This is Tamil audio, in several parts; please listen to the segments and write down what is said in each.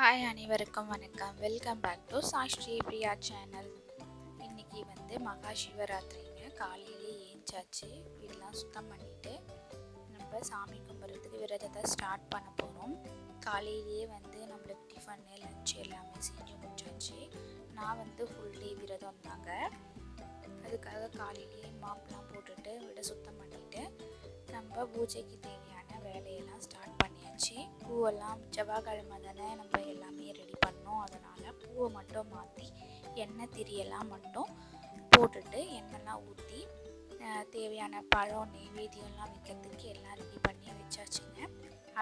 ஹாய் அனைவருக்கும் வணக்கம். Welcome back to Sashri Priya channel இன்னைக்கு வந்து மகா சிவராத்திரிங்க காலையிலே ஏஞ்சாச்சு. வீடெலாம் சுத்தம் பண்ணிவிட்டு நம்ம சாமி கும்பிட்றதுக்கு விரதத்தை ஸ்டார்ட் பண்ண போகிறோம் காலையிலேயே வந்து நம்மளுக்கு டிஃபனு லஞ்ச் எல்லாமே செஞ்சு முடிச்சாச்சு. நான் வந்து ஃபுல் டே விரதம் தாங்க. அதுக்காக காலையிலேயே மாப்லாம் போட்டுட்டு விட சுத்தம் பண்ணிவிட்டு நம்ம பூஜைக்கு தேவையான வேலையெல்லாம் ஸ்டார்ட் வச்சு பூவெல்லாம் செவ்வாய்க்கிழமை தானே நம்ம எல்லாமே ரெடி பண்ணோம். அதனால் பூவை மட்டும் மாற்றி எண்ணெய் திரியெல்லாம் மட்டும் போட்டுட்டு எண்ணெய்லாம் ஊற்றி தேவையான பழம் நெய்வேத்தியம்லாம் வைக்கிறதுக்கு எல்லாம் ரெடி பண்ணி வச்சாச்சுங்க.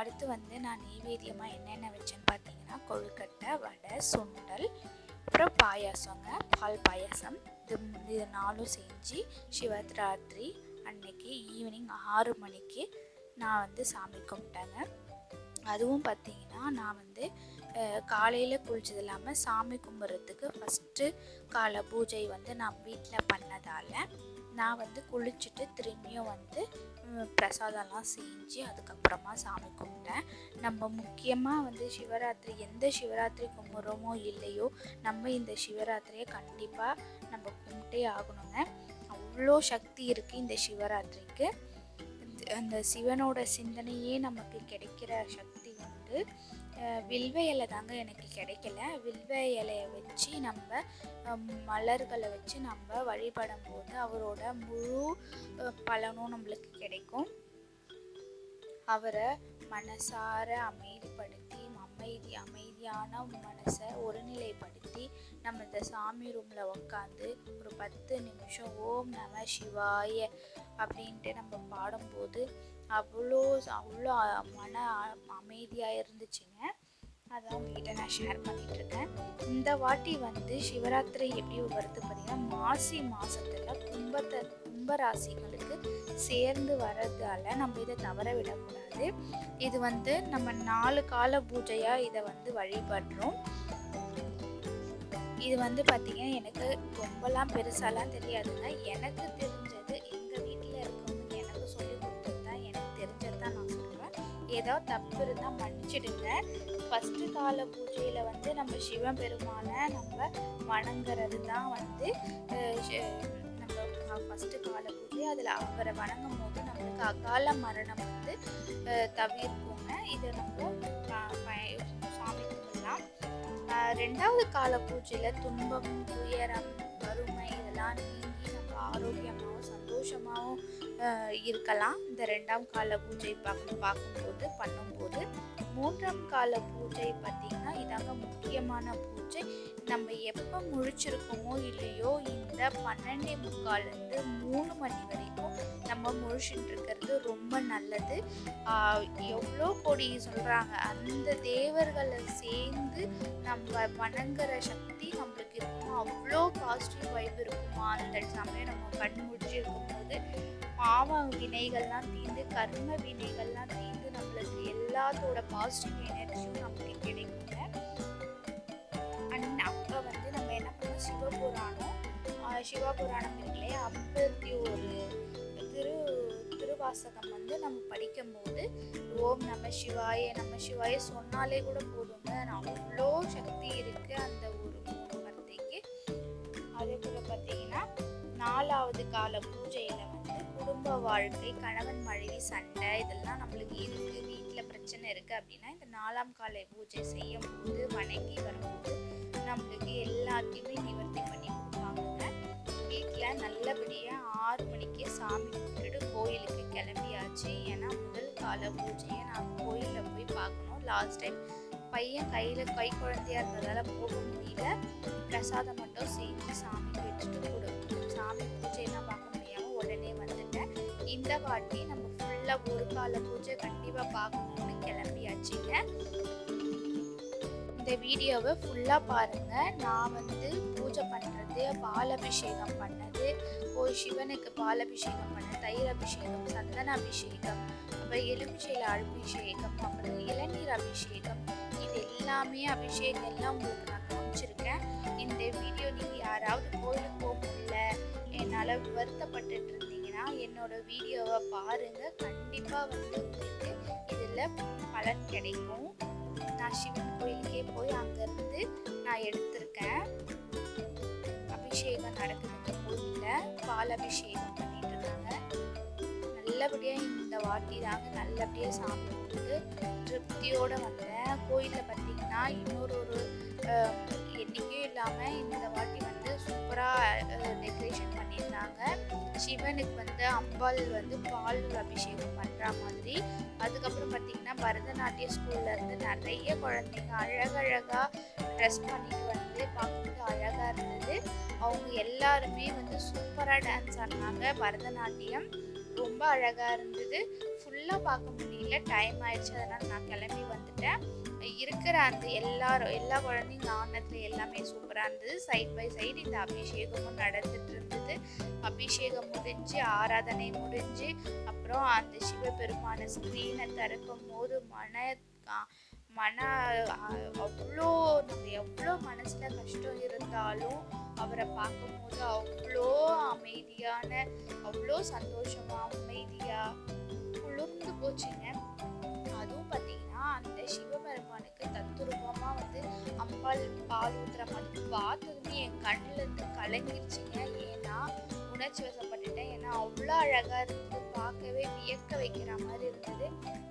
அடுத்து வந்து நான் நெய்வேத்தியமாக என்னென்ன வச்சேன்னு பார்த்தீங்கன்னா கொழுக்கட்டை வடை சுண்டல் அப்புறம் பாயாசங்க பால் பாயாசம். இது இது நாளும் செஞ்சு சிவராத்திரி அன்னைக்கு ஈவினிங் ஆறு மணிக்கு நான் வந்து சாமி கும்பிட்டேங்க. அதுவும் பார்த்தீங்கன்னா நான் வந்து காலையில் குளிச்சது இல்லாமல் சாமி கும்பிட்றதுக்கு ஃபஸ்ட்டு கால பூஜை வந்து நான் வீட்டில் பண்ணதால் நான் வந்து குளிச்சுட்டு திரும்பியும் வந்து பிரசாதம்லாம் செஞ்சு அதுக்கப்புறமா சாமி கும்பிட்டேன். நம்ம முக்கியமாக வந்து சிவராத்திரி எந்த சிவராத்திரி கும்பிட்றோமோ இல்லையோ நம்ம இந்த சிவராத்திரியை கண்டிப்பாக நம்ம கும்பிட்டே ஆகணுங்க. அவ்வளோ சக்தி இருக்குது இந்த சிவராத்திரிக்கு. அந்த சிவனோட சிந்தனையே நமக்கு கிடைக்கிற சக்தி வந்து வில்வ இலை தாங்க எனக்கு கிடைக்கல. வில்வ இலையை வச்சு நம்ம மலர்களை வச்சு நம்ம வழிபடும் போது அவரோட முழு பலனும் நம்மளுக்கு கிடைக்கும். அவரை மனசார அமைதிப்படுத்தி அமைதி அமைதியான மனசை ஒருநிலைப்படுத்தி நம்ம இந்த சாமி ரூமில் உக்காந்து ஒரு பத்து நிமிஷம் ஓம் நம சிவாய அப்படின்ட்டு நம்ம பாடும்போது அவ்வளோ அவ்வளோ மன அமைதியாக இருந்துச்சுங்க. அதான் உங்ககிட்ட நான் ஷேர் பண்ணிகிட்ருக்கேன் இந்த வாட்டி வந்து சிவராத்திரி எப்படி வருது பார்த்திங்கன்னா மாசி மாதத்தில் கும்பத்தை கும்பராசிகளுக்கு சேர்ந்து வர்றதால நம்ம இதை தவற விடக்கூடாது. இது வந்து நம்ம நாலு கால பூஜையாக இதை வந்து வழிபடுறோம். இது வந்து பார்த்திங்கன்னா எனக்கு ரொம்பலாம் பெருசாலாம் தெரியாதுங்க. எனக்கு தெரிஞ்சது எங்கள் வீட்டில் இருக்கவங்க எனக்கு சொல்லி கொடுத்தது தான் எனக்கு தெரிஞ்சது தான் நான் சொல்லுவேன் ஏதோ தப்பு இருந்தால் மன்னிச்சிடுங்க. ஃபஸ்ட்டு கால பூஜையில் வந்து நம்ம சிவபெருமானை நம்ம வணங்குறது தான் வந்து நம்ம கால பூஜை அதில் அவரை வணங்கும் போது நம்மளுக்கு அகால மரணம் வந்து தவிர்க்குங்க. இதை நம்ம சாமி கும்பிடலாம் ரெண்டாவது கால பூஜையில் துன்பம் துயரம் வறுமை இதெல்லாம் நீங்கி நம்ம ஆரோக்கியமாகவும் சந்தோஷமாகவும் இருக்கலாம். இந்த ரெண்டாம் கால பூஜை பார்க்க பார்க்கும்போது பண்ணும்போது. மூன்றாம் கால பூஜை பார்த்திங்கன்னா இதாங்க முக்கியமான பூஜை. நம்ம எப்போ முழிச்சிருக்கோமோ இல்லையோ இந்த பன்னெண்டே முக்கால்லேருந்து மூணு மணி வரைக்கும் நம்ம முழிச்சுட்டு இருக்கிறது ரொம்ப நல்லது. எவ்வளோ கொடி சொல்கிறாங்க அந்த தேவர்களை சேர்ந்து நம்ம வணங்குற சக்தி நம்மளுக்கு இருக்குமா அவ்வளோ பாசிட்டிவ் வைப் இருக்குமா? அந்த சமயம் நம்ம கண் முடிச்சு இருக்கும்போது பாவ வினைகள்லாம் தீர்ந்து கர்ம வினைகள்லாம் தீர்ந்து நம்மளுக்கு எல்லாத்தோட பாசிட்டிவ் எனர்ஜியும் நமக்கு கிடைக்குங்க. அண்ட் அப்போ வந்து நம்ம என்ன பண்ணோம் சிவபுராணம். சிவபுராணம் இருக்குல்லையே? ஐம்பத்தி ஒரு திரு திருவாசகம் வந்து நம்ம படிக்கும்போது ஓம் நம்ம சிவாய நம்ம சிவாய சொன்னாலே கூட போதுங்க. அவ்வளோ சக்தி இருக்குது அந்த ஒரு வார்த்தைக்கு அதே போல் பார்த்தீங்கன்னா நாலாவது கால பூஜையில் குடும்ப வாழ்க்கை கணவன் மனைவி சண்டை இதெல்லாம் நம்மளுக்கு இருக்குது வீட்டில் பிரச்சனை இருக்குது அப்படின்னா இந்த நாலாம் காலை பூஜை செய்யும் போது வணங்கி வரும்போது நம்மளுக்கு எல்லாத்தையுமே நிவர்த்தி பண்ணி கொடுப்பாங்க. வீட்டில் நல்லபடியாக ஆறு மணிக்கே சாமி கும்பிட்டுட்டு கோயிலுக்கு கிளம்பியாச்சு. ஏன்னா முதல் கால பூஜையை நான் கோயிலில் போய் பார்க்கணும். லாஸ்ட் டைம் பையன் கையில் கை குழந்தையாக இருந்ததால் போக முடியல. பிரசாதம் மட்டும் செஞ்சு சாமி வச்சுட்டு கொடுக்கணும் சாமி பூஜையெல்லாம் பார்க்கணும். இந்த வாட்டி நம்ம ஃபுல்லாக ஒரு கால பூஜை கண்டிப்பாக பார்க்கணும்னு கிளம்பியாச்சுங்க. இந்த வீடியோவை ஃபுல்லாக பாருங்கள் நான் வந்து பூஜை பண்ணுறது பாலபிஷேகம் பண்ணது ஓ சிவனுக்கு பாலபிஷேகம் பண்ண தயிர் அபிஷேகம் சந்தன அபிஷேகம் அப்புறம் எலுமிச்சையில் அபிஷேகம் அப்புறம் இளநீர் அபிஷேகம் இது எல்லாமே அபிஷேகம் எல்லாம் உங்களுக்கு நான் காமிச்சிருக்கேன். இந்த வீடியோ நீங்கள் யாராவது கோயிலுக்கு போக முடியல என்னால் வருத்தப்பட்டுட்டு இருந்தீங்கன்னா என்னோட வீடியோவை பாருங்கள் கண்டிப்பாக வந்து உங்களுக்கு இதில் பலன் கிடைக்கும். நான் சிவன் கோயிலுக்கே போய் நான் எடுத்திருக்கேன். அபிஷேகம் நடக்குதுங்க கோயிலில். பால் அபிஷேகம் பண்ணிட்டு இருக்காங்க. நல்லபடியாக இந்த வாட்டி தாங்க நல்லபடியாக சாமி கும்பிட்டு திருப்தியோடு வந்தேன். கோயிலில் பார்த்தீங்கன்னா இன்னொரு ஒரு எண்ணிக்கையும் இல்லாமல் இந்த வாட்டி வந்து சூப்பராக டெக்கரேஷன் பண்ணியிருந்தாங்க. சிவனுக்கு வந்து அம்பாள் வந்து பால் அபிஷேகம் பண்ணுற மாதிரி. அதுக்கப்புறம் பார்த்திங்கன்னா பரதநாட்டிய ஸ்கூல்லேருந்து நிறைய குழந்தைங்க அழகழகாக ட்ரெஸ் பண்ணிட்டு வந்து பார்க்கும்போது அழகாக இருந்தது. அவங்க எல்லாருமே வந்து சூப்பராக டான்ஸ் ஆடினாங்க. பரதநாட்டியம் ரொம்ப அழகாக இருந்தது. ஃபுல்லாக பார்க்க முடியல. டைம் ஆயிடுச்சு. அதனால் நான் கிளம்பி வந்துட்டேன். இருக்கிற அந்த எல்லாரும் எல்லா குழந்தைங்க ஆனத்தில் எல்லாமே சூப்பராக இருந்தது. சைட் பை சைடு இந்த அபிஷேகமும் நடந்துட்டு இருந்தது. அபிஷேகம் முடிஞ்சு ஆராதனை முடிஞ்சு அப்புறம் அந்த சிவபெருமான ஸ்க்ரீனை திறக்கும் போது மன மன அவ்வளோ நம்ம எவ்வளோ மனசில் கஷ்டம் இருந்தாலும் அவரை பார்க்கும்போது அவ்வளோ அமைதியான அவ்வளோ சந்தோஷமா அமைதியாக குளிர்ந்து போச்சுங்க. அதுவும் பார்த்தீங்கன்னா அந்த சிவபெருமானுக்கு தத்துரூபமாக வந்து அம்பாள் பால் ஊத்துற மாதிரி பார்த்ததுமே என் கண்ணுல இருந்து கலங்கிருச்சுங்க. ஏன்னா உணர்ச்சி வசப்பட்டுட்டேன். ஏன்னா அவ்வளோ அழகாக இருந்தது பார்க்கவே வியக்க வைக்கிற மாதிரி இருந்தது.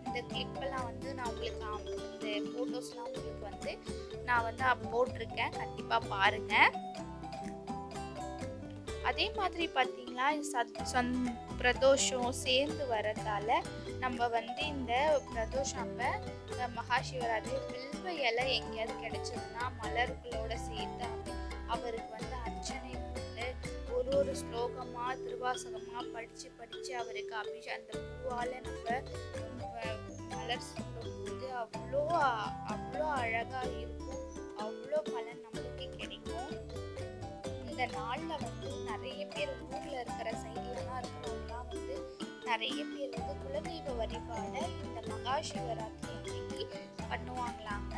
இந்த கிளிப்பெல்லாம் வந்து நான் உங்களுக்கு இந்த ஃபோட்டோஸ்லாம் உங்களுக்கு வந்து நான் வந்து போட்டிருக்கேன். கண்டிப்பாக பாருங்கள் அதே மாதிரி பார்த்திங்களா சத் சந் பிரதோஷம் சேர்ந்து வரதால நம்ம வந்து இந்த பிரதோஷம் அப்போ அஹ், மகா வில்வ இலை எங்கேயாவது கிடைச்சதுன்னா மலர்களோட சேர்த்து அவருக்கு வந்து அர்ச்சனை பண்ணி ஒரு ஒரு ஸ்லோகமாக திருவாசகமாக படித்து படித்து அவருக்கு அபிஷே அந்த பூவால் நம்ம மலர் சொல்லும்போது அவ்வளோ அவ்வளோ அழகாக இருக்கும். இந்த நாளில் வந்து நிறைய பேர் ஊரில் இருக்கிற சைட்லலாம் இருக்கிறவங்களாம் வந்து நிறைய பேர் வந்து குலதெய்வ வழிபாடை இந்த மகா சிவராத்திரி அன்னைக்கு பண்ணுவாங்களாங்க.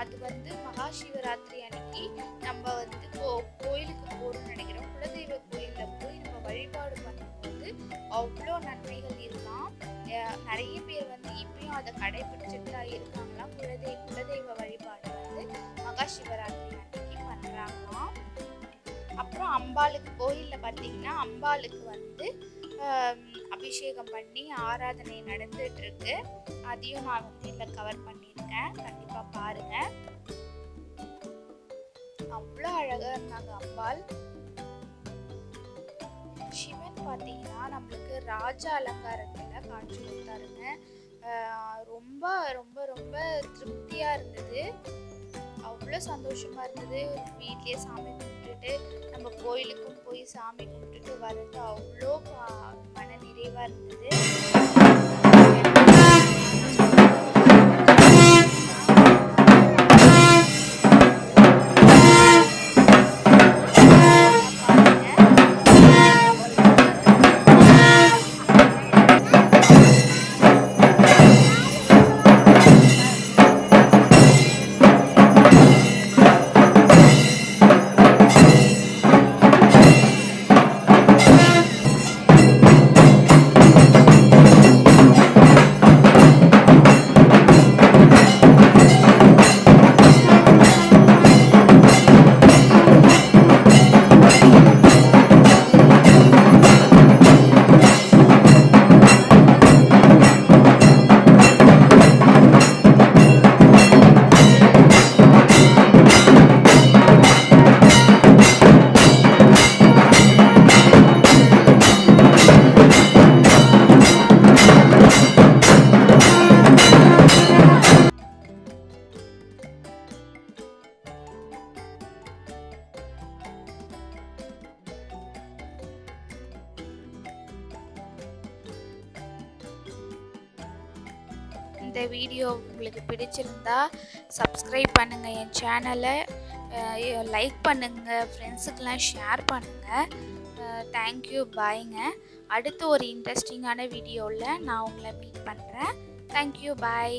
அது வந்து மகா சிவராத்திரி அன்னைக்கு நம்ம வந்து கோ கோயிலுக்கு போகணும்னு நினைக்கிறோம். குலதெய்வ கோயிலில் போய் நம்ம வழிபாடு பண்ணும்போது அவ்வளோ நன்மைகள் இருக்கலாம். நிறைய பேர் வந்து இப்பயும் அதை கடைபிடிச்சிட்டு தான் இருக்கும் அம்பாளுக்கு கோயிலில் பார்த்தீங்கன்னா அம்பாளுக்கு வந்து அபிஷேகம் பண்ணி ஆராதனை நடந்துட்டு இருக்கு அதையும் நான் வந்து இதில் கவர் பண்ணியிருக்கேன். கண்டிப்பாக பாருங்க. அவ்வளோ அழகாக இருந்தாங்க அம்பாள். சிவன் பார்த்தீங்கன்னா நம்மளுக்கு ராஜ அலங்காரத்தில் காட்சி கொடுத்தாருங்க. ரொம்ப ரொம்ப ரொம்ப திருப்தியாக இருந்தது. அவ்வளோ சந்தோஷமாக இருந்தது. வீட்லேயே சாமி கும்பிட்டுட்டு நம்ம கோயிலுக்கும் போய் சாமி கும்பிட்டுட்டு வர்றது அவ்வளோ மன நிறைவாக இருந்தது. இந்த வீடியோ உங்களுக்கு பிடிச்சிருந்தா சப்ஸ்கிரைப் பண்ணுங்கள் என் சேனலை லைக் பண்ணுங்கள் ஃப்ரெண்ட்ஸுக்கெலாம் ஷேர் பண்ணுங்கள் தேங்க்யூ பாய்ங்க அடுத்து ஒரு இன்ட்ரெஸ்டிங்கான வீடியோவில் நான் உங்களை மீட் பண்ணுறேன் தேங்க்யூ பாய்